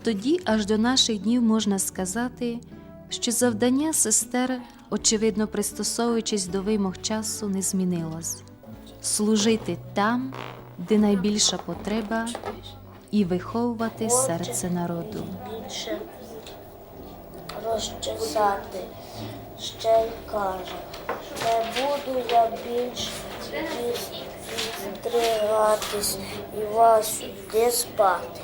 Відтоді аж до наших днів можна сказати, що завдання сестер, очевидно пристосовуючись до вимог часу, не змінилось служити там, де найбільша потреба, і виховувати серце народу. більше розчесати. Ще й каже, не буду я більш підстригатись і вас сюди спати.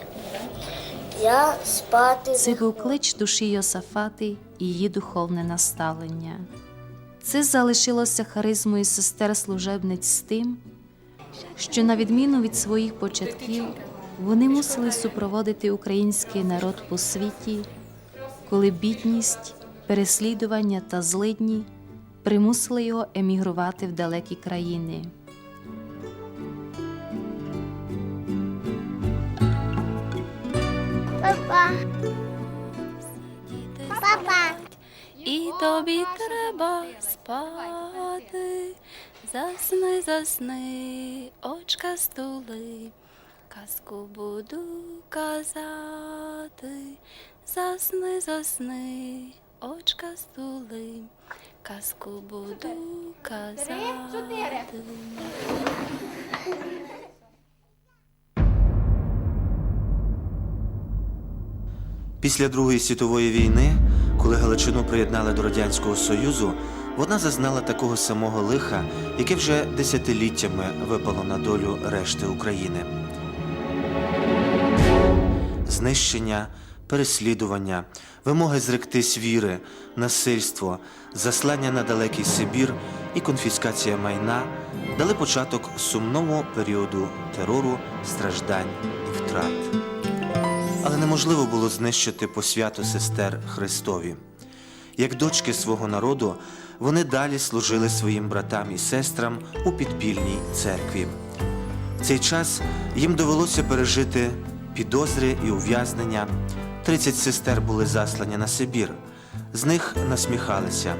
Я спати Це був клич душі Йосафати і її духовне наставлення. Це залишилося харизмою сестер служебниць з тим, що, на відміну від своїх початків, вони мусили супроводити український народ по світі, коли бідність, переслідування та злидні примусили його емігрувати в далекі країни. І тобі треба спати, засни, засни, очка стули, казку буду казати, засни, засни, очка стули, казку буду казати. Після Другої світової війни, коли Галичину приєднали до Радянського Союзу, вона зазнала такого самого лиха, яке вже десятиліттями випало на долю решти України. Знищення, переслідування, вимоги зректись віри, насильство, заслання на далекий Сибір і конфіскація майна дали початок сумному періоду терору, страждань і втрат але неможливо було знищити посвяту сестер Христові. Як дочки свого народу, вони далі служили своїм братам і сестрам у підпільній церкві. В цей час їм довелося пережити підозри і ув'язнення. 30 сестер були заслані на Сибір. З них насміхалися,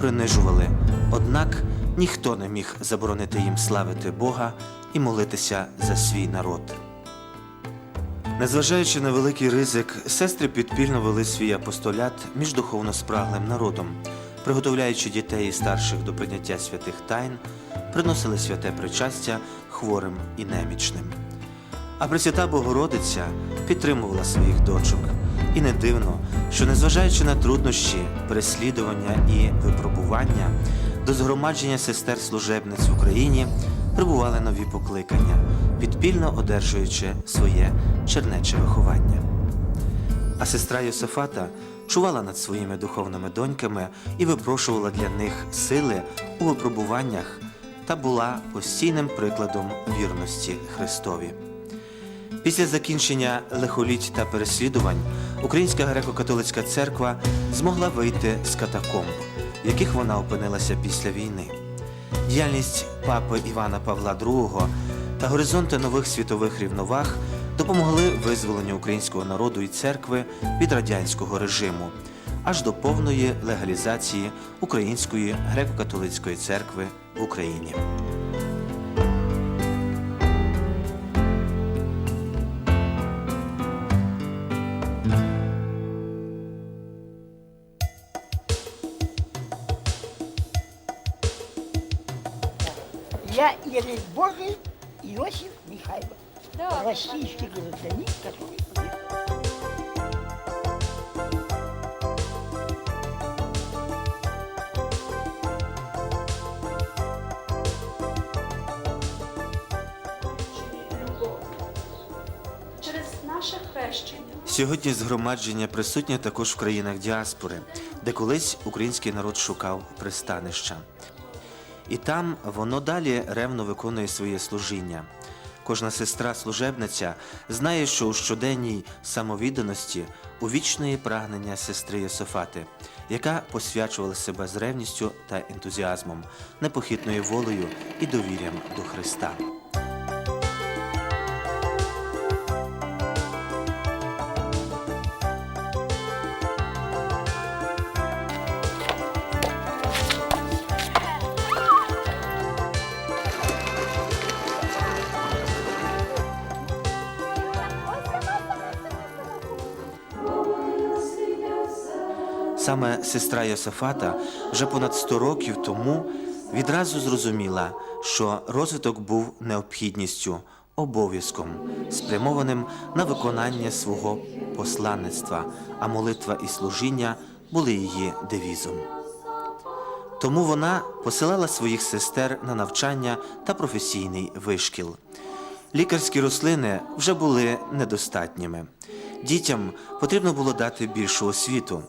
принижували. Однак ніхто не міг заборонити їм славити Бога і молитися за свій народ. Незважаючи на великий ризик, сестри підпільно вели свій апостолят між духовно спраглим народом, приготовляючи дітей і старших до прийняття святих тайн, приносили святе причастя хворим і немічним. А Пресвята Богородиця підтримувала своїх дочок. І не дивно, що незважаючи на труднощі, переслідування і випробування, до згромадження сестер служебниць в Україні прибували нові покликання, підпільно одержуючи своє чернече виховання. А сестра Йосифата чувала над своїми духовними доньками і випрошувала для них сили у випробуваннях та була постійним прикладом вірності Христові. Після закінчення лихоліть та переслідувань Українська греко-католицька церква змогла вийти з катакомб, в яких вона опинилася після війни. Діяльність папи Івана Павла II та горизонти нових світових рівноваг допомогли визволенню українського народу і церкви від радянського режиму аж до повної легалізації Української греко-католицької церкви в Україні. Я Ирей Божий Иосиф Михайлов, российский гражданин, который Через наше хрещення. Сьогодні згромадження присутнє також в країнах діаспори, де колись український народ шукав пристанища. І там воно далі ревно виконує своє служіння. Кожна сестра-служебниця знає, що у щоденній самовідданості у вічної прагнення сестри Єсофати, яка посвячувала себе з ревністю та ентузіазмом, непохитною волею і довір'ям до Христа. Саме сестра Йосифата вже понад 100 років тому відразу зрозуміла, що розвиток був необхідністю, обов'язком, спрямованим на виконання свого посланництва, а молитва і служіння були її девізом. Тому вона посилала своїх сестер на навчання та професійний вишкіл. Лікарські рослини вже були недостатніми. Дітям потрібно було дати більшу освіту.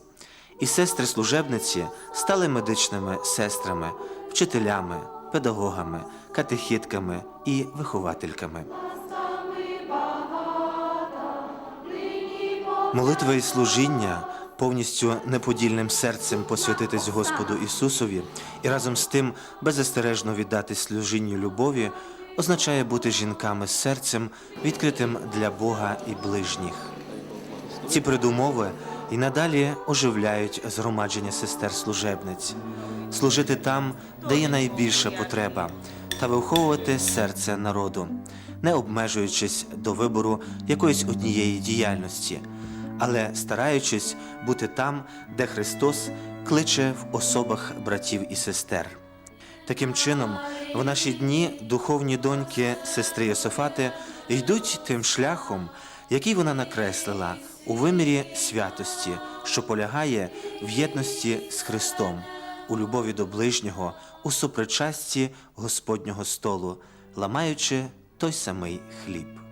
І сестри-служебниці стали медичними сестрами, вчителями, педагогами, катехітками і виховательками. Молитва і служіння повністю неподільним серцем посвятитись Господу Ісусові і разом з тим беззастережно віддати служінню любові означає бути жінками з серцем, відкритим для Бога і ближніх. Ці передумови і надалі оживляють згромадження сестер-служебниць, служити там, де є найбільша потреба, та виховувати серце народу, не обмежуючись до вибору якоїсь однієї діяльності, але стараючись бути там, де Христос кличе в особах братів і сестер. Таким чином, в наші дні духовні доньки сестри Йосифати йдуть тим шляхом, який вона накреслила у вимірі святості, що полягає в єдності з Христом, у любові до ближнього, у супричасті Господнього столу, ламаючи той самий хліб.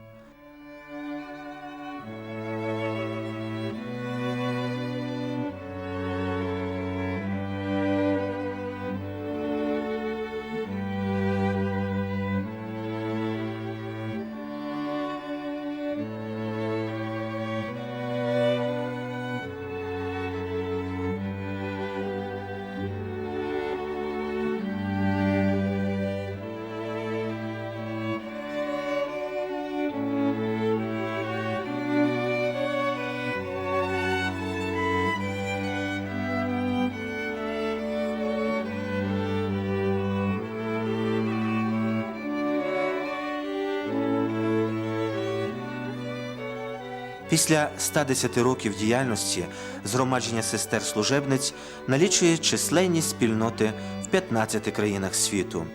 Після 110 років діяльності згромадження сестер-служебниць налічує численні спільноти в 15 країнах світу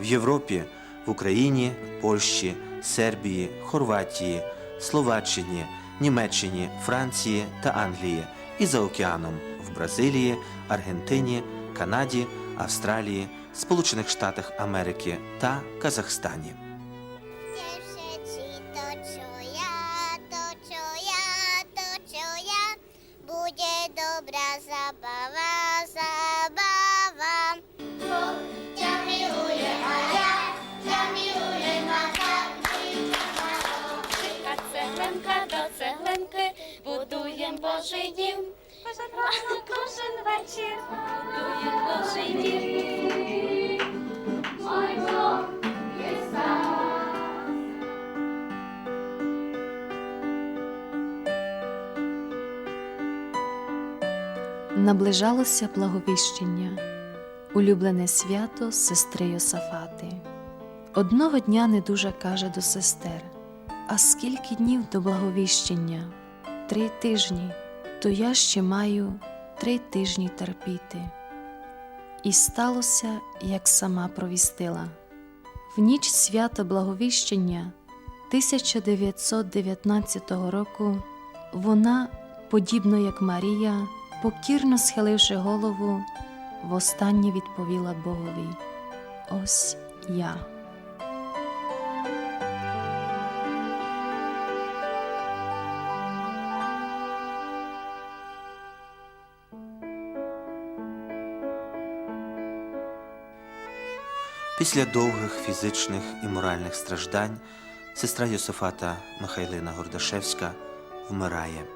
в Європі, в Україні, Польщі, Сербії, Хорватії, Словаччині, Німеччині, Франції та Англії і за океаном в Бразилії, Аргентині, Канаді, Австралії, Сполучених Штатах Америки та Казахстані. Dobra забава, забава. A ja cię miłuję, maka. Цеглинка до цеглинки, будуєм Божий дім. Кожен вечір будуєм Божий дім. Наближалося благовіщення, улюблене свято сестри Йосафати. Одного дня недужа каже до сестер: А скільки днів до благовіщення? Три тижні, то я ще маю три тижні терпіти. І сталося, як сама провістила. В ніч свята благовіщення 1919 року вона, подібно як Марія, покірно схиливши голову, востаннє відповіла Богові: Ось я. Після довгих фізичних і моральних страждань сестра Йосифата Михайлина Гордашевська вмирає.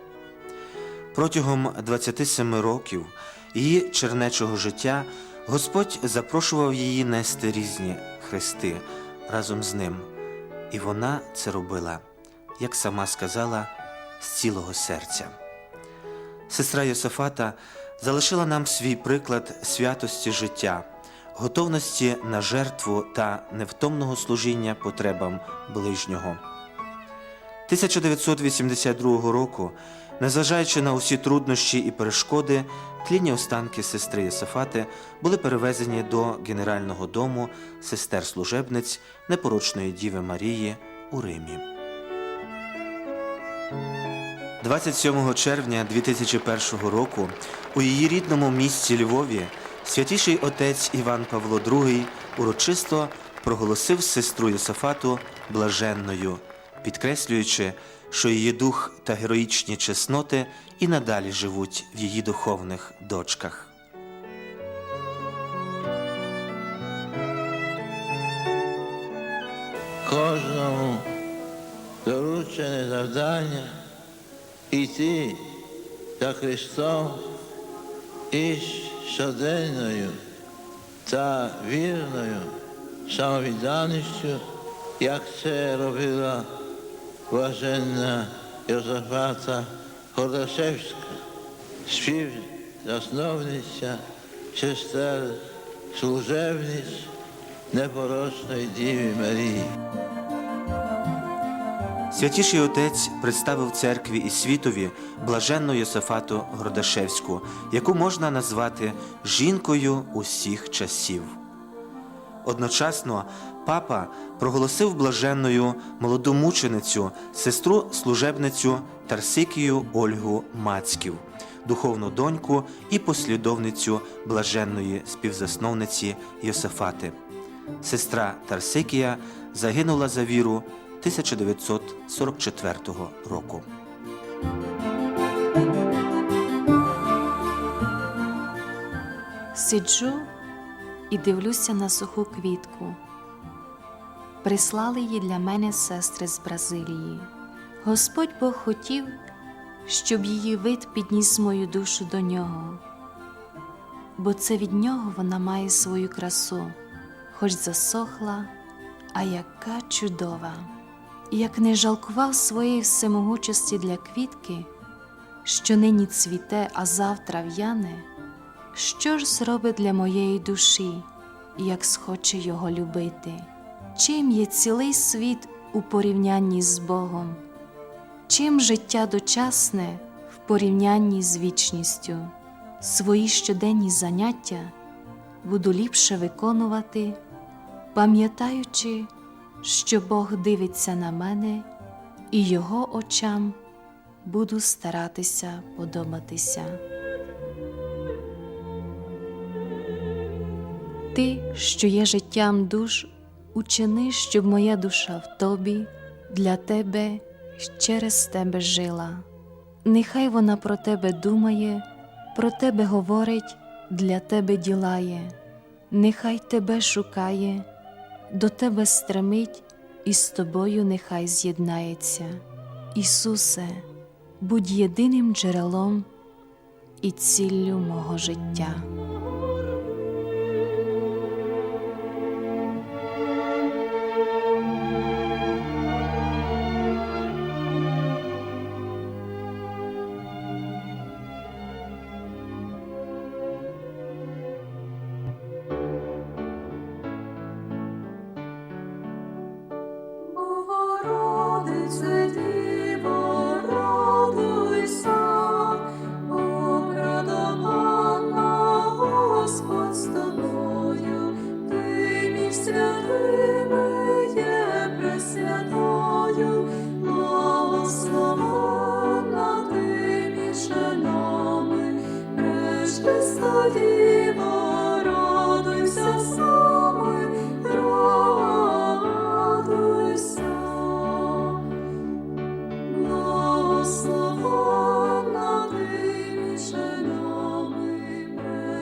Протягом 27 років її чернечого життя Господь запрошував її нести різні хрести разом з ним, і вона це робила, як сама сказала, з цілого серця. Сестра Йосифата залишила нам свій приклад святості життя, готовності на жертву та невтомного служіння потребам ближнього. 1982 року, незважаючи на усі труднощі і перешкоди, тлінні останки сестри Єсифати були перевезені до Генерального дому сестер служебниць непорочної Діви Марії у Римі. 27 червня 2001 року у її рідному місті Львові святіший отець Іван Павло II урочисто проголосив сестру Йосафату блаженною, підкреслюючи, що її дух та героїчні чесноти і надалі живуть в її духовних дочках. кожному доручене завдання йти за Христом із щоденною та вірною самовідданістю, як це робила блаженна Йозафата Гордашевська, співзасновниця сестер служебниць непорочної Діви Марії. Святіший отець представив церкві і світові блаженну Йосифату Гордашевську, яку можна назвати жінкою усіх часів. Одночасно папа проголосив блаженною молоду мученицю, сестру служебницю Тарсикію Ольгу Мацьків, духовну доньку і послідовницю блаженної співзасновниці Йосифати. Сестра Тарсикія загинула за віру 1944 року. Сиджу і дивлюся на суху квітку. Прислали її для мене сестри з Бразилії. Господь Бог хотів, щоб її вид підніс мою душу до нього, бо це від нього вона має свою красу, хоч засохла, а яка чудова. Як не жалкував своєї всемогучості для квітки, що нині цвіте, а завтра в'яне, що ж зробить для моєї душі, як схоче його любити? Чим є цілий світ у порівнянні з Богом? Чим життя дочасне в порівнянні з вічністю? Свої щоденні заняття буду ліпше виконувати, пам'ятаючи, що Бог дивиться на мене, і Його очам буду старатися подобатися. Ти, що є життям душ, учини, щоб моя душа в тобі, для тебе через тебе жила. Нехай вона про тебе думає, про тебе говорить, для тебе ділає, нехай тебе шукає, до тебе стремить і з тобою нехай з'єднається. Ісусе, будь єдиним джерелом і ціллю мого життя.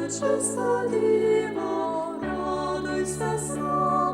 Пречиста Діво, радуйся саме,